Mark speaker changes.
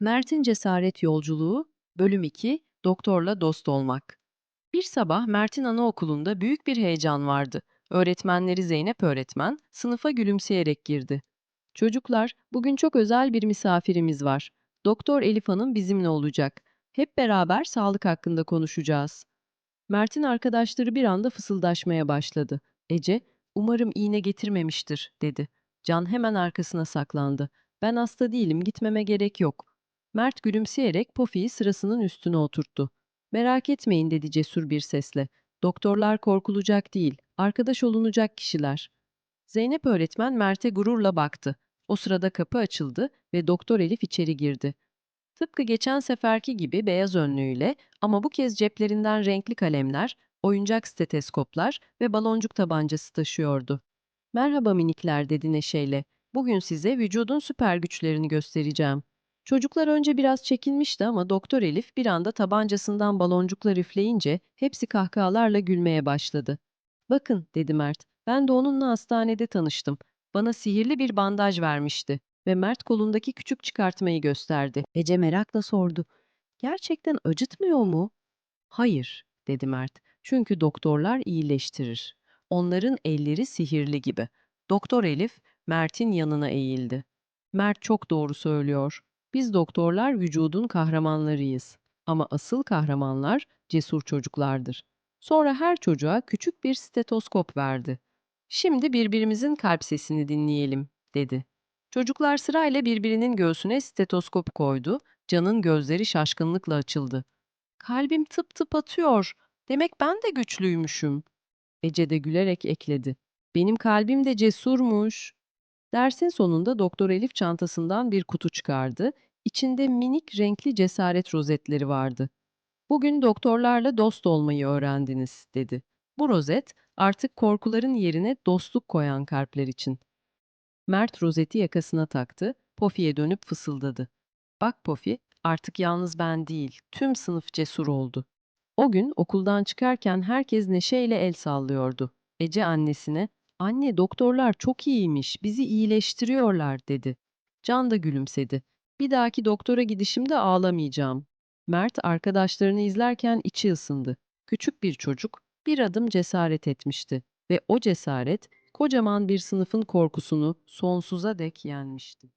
Speaker 1: Mert'in Cesaret Yolculuğu Bölüm 2 Doktorla Dost Olmak Bir sabah Mert'in anaokulunda büyük bir heyecan vardı. Öğretmenleri Zeynep öğretmen sınıfa gülümseyerek girdi. Çocuklar, bugün çok özel bir misafirimiz var. Doktor Elif Hanım bizimle olacak. Hep beraber sağlık hakkında konuşacağız. Mert'in arkadaşları bir anda fısıldaşmaya başladı. Ece, umarım iğne getirmemiştir, dedi. Can hemen arkasına saklandı. Ben hasta değilim, gitmeme gerek yok. Mert gülümseyerek Pofi'yi sırasının üstüne oturttu. Merak etmeyin dedi cesur bir sesle. Doktorlar korkulacak değil, arkadaş olunacak kişiler. Zeynep öğretmen Mert'e gururla baktı. O sırada kapı açıldı ve Doktor Elif içeri girdi. Tıpkı geçen seferki gibi beyaz önlüğüyle ama bu kez ceplerinden renkli kalemler, oyuncak steteskoplar ve baloncuk tabancası taşıyordu. Merhaba minikler dedi neşeyle. Bugün size vücudun süper güçlerini göstereceğim. Çocuklar önce biraz çekinmişti ama Doktor Elif bir anda tabancasından baloncuklar üfleyince hepsi kahkahalarla gülmeye başladı. Bakın dedi Mert, ben de onunla hastanede tanıştım. Bana sihirli bir bandaj vermişti ve Mert kolundaki küçük çıkartmayı gösterdi. Ece merakla sordu. Gerçekten acıtmıyor mu? Hayır, dedi Mert. Çünkü doktorlar iyileştirir. Onların elleri sihirli gibi. Doktor Elif, Mert'in yanına eğildi. Mert çok doğru söylüyor. Biz doktorlar vücudun kahramanlarıyız. Ama asıl kahramanlar cesur çocuklardır. Sonra her çocuğa küçük bir stetoskop verdi. Şimdi birbirimizin kalp sesini dinleyelim, dedi. Çocuklar sırayla birbirinin göğsüne stetoskop koydu. Can'ın gözleri şaşkınlıkla açıldı. Kalbim tıp tıp atıyor. Demek ben de güçlüymüşüm. Ece de gülerek ekledi. Benim kalbim de cesurmuş. Dersin sonunda Doktor Elif çantasından bir kutu çıkardı. İçinde minik renkli cesaret rozetleri vardı. Bugün doktorlarla dost olmayı öğrendiniz, dedi. Bu rozet artık korkuların yerine dostluk koyan kalpler için. Mert rozeti yakasına taktı, Pofi'ye dönüp fısıldadı. Bak Pofi, artık yalnız ben değil, tüm sınıf cesur oldu. O gün okuldan çıkarken herkes neşeyle el sallıyordu. Ece annesine, anne doktorlar çok iyiymiş, bizi iyileştiriyorlar dedi. Can da gülümsedi. Bir dahaki doktora gidişimde ağlamayacağım. Mert arkadaşlarını izlerken içi ısındı. Küçük bir çocuk bir adım cesaret etmişti ve o cesaret kocaman bir sınıfın korkusunu sonsuza dek yenmişti.